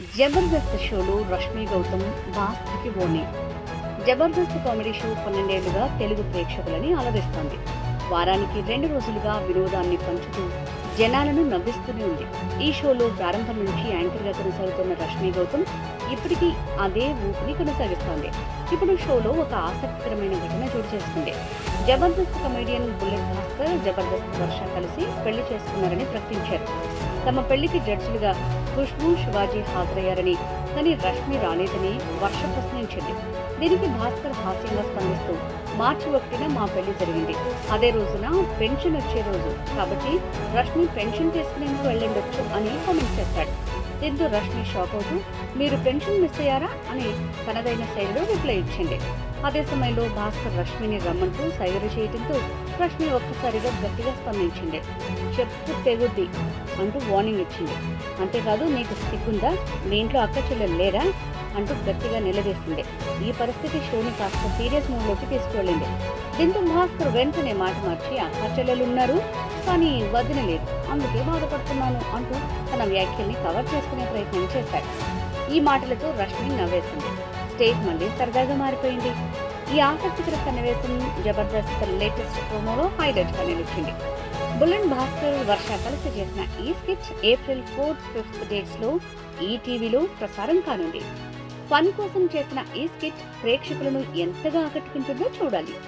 జబర్దస్త్ షోలో రష్మి గౌతమ్ భాస్కర్కి ఓని జబర్దస్త్ కామెడీ షో పన్నెండేళ్ళుగా తెలుగు ప్రేక్షకులని అలరిస్తోంది. వారానికి రెండు రోజులుగా వినోదాన్ని పంచుతూ జనాలను నవ్విస్తూనే ఉంది. ఈ షోలో ప్రారంభం నుంచి యాంకర్గా కొనసాగుతున్న రష్మి గౌతమ్ ఇప్పటికీ అదే ఊపిని కొనసాగిస్తోంది. ఇప్పుడు షోలో ఒక ఆసక్తికరమైన ఘటన చోటు చేసుకుంది. జబర్దస్త్ కమెడియన్ బుల్లెట్ భాస్కర్ జబర్దస్త్ వర్ష కలిసి పెళ్ళి చేసుకున్నారని ప్రకటించారు. తమ పెళ్ళికి జడ్జిలుగా ఖుష్బూ శివాజీ హాజరయ్యారని కానీ రష్మి రాలేదని వర్ష ప్రశ్నించింది దీనికి భాస్కర్ హాస్యంగా స్పందిస్తూ మార్చి ఒకటిన మా పెళ్ళి జరిగింది. అదే రోజున పెన్షన్ వచ్చే రోజు. కాబట్టి రష్మి పెన్షన్ తీసుకునేందుకు వెళ్ళండొచ్చు అని కామెంట్ చేశాడు. దీంతో రష్మి షాక్ అవుతూ మీరు పెన్షన్ మిస్ అయ్యారా అని తనదైన శైలిలో రిప్లై ఇచ్చింది. అదే సమయంలో భాస్కర్ రష్మిని రమ్మంటూ సైగలు చేయడంతో రష్మి ఒక్కసారిగా గట్టిగా స్పందించింది. చెప్పు తెగుద్ది అంటూ వార్నింగ్ ఇచ్చింది. అంతేకాదు నీకు సిగ్గుందా? మీ ఇంట్లో అక్క చెల్లెలు లేరా? అంటూ గట్టిగా నిలదీసింది. ఈ పరిస్థితి షోని కాస్త సీరియస్ మూడ్లోకి తీసుకువెళ్ళింది. దీంతో భాస్కర్ వెంటనే మాట మార్చి అక్క చెల్లెలు ఉన్నారు కానీ వదిన లేదు. అందుకే బాధపడుతున్నాను అంటూ తన వ్యాఖ్యల్ని కవర్ చేసుకునే ప్రయత్నం చేశాడు. ఈ మాటలతో రష్మి నవ్వేసింది. స్టేజ్ మళ్ళీ సరదాగా మారిపోయింది. ఈ ఆసక్తికర సన్నివేశం జబర్దస్త్ లేటెస్ట్ ప్రోమోలో హైలైట్గా నిలిచింది. బుల్లెన్ భాస్కర్ వర్ష కలిసి చేసిన ఈ స్కెచ్ ఏప్రిల్ ఫోర్త్ ఫిఫ్త్ డేట్స్లో ఈ టీవీలో ప్రసారం కానుంది. ఫన్ కోసం చేసిన ఈ స్కిట్ ప్రేక్షకులను ఎంతగా ఆకట్టుకుంటుందో చూడాలి.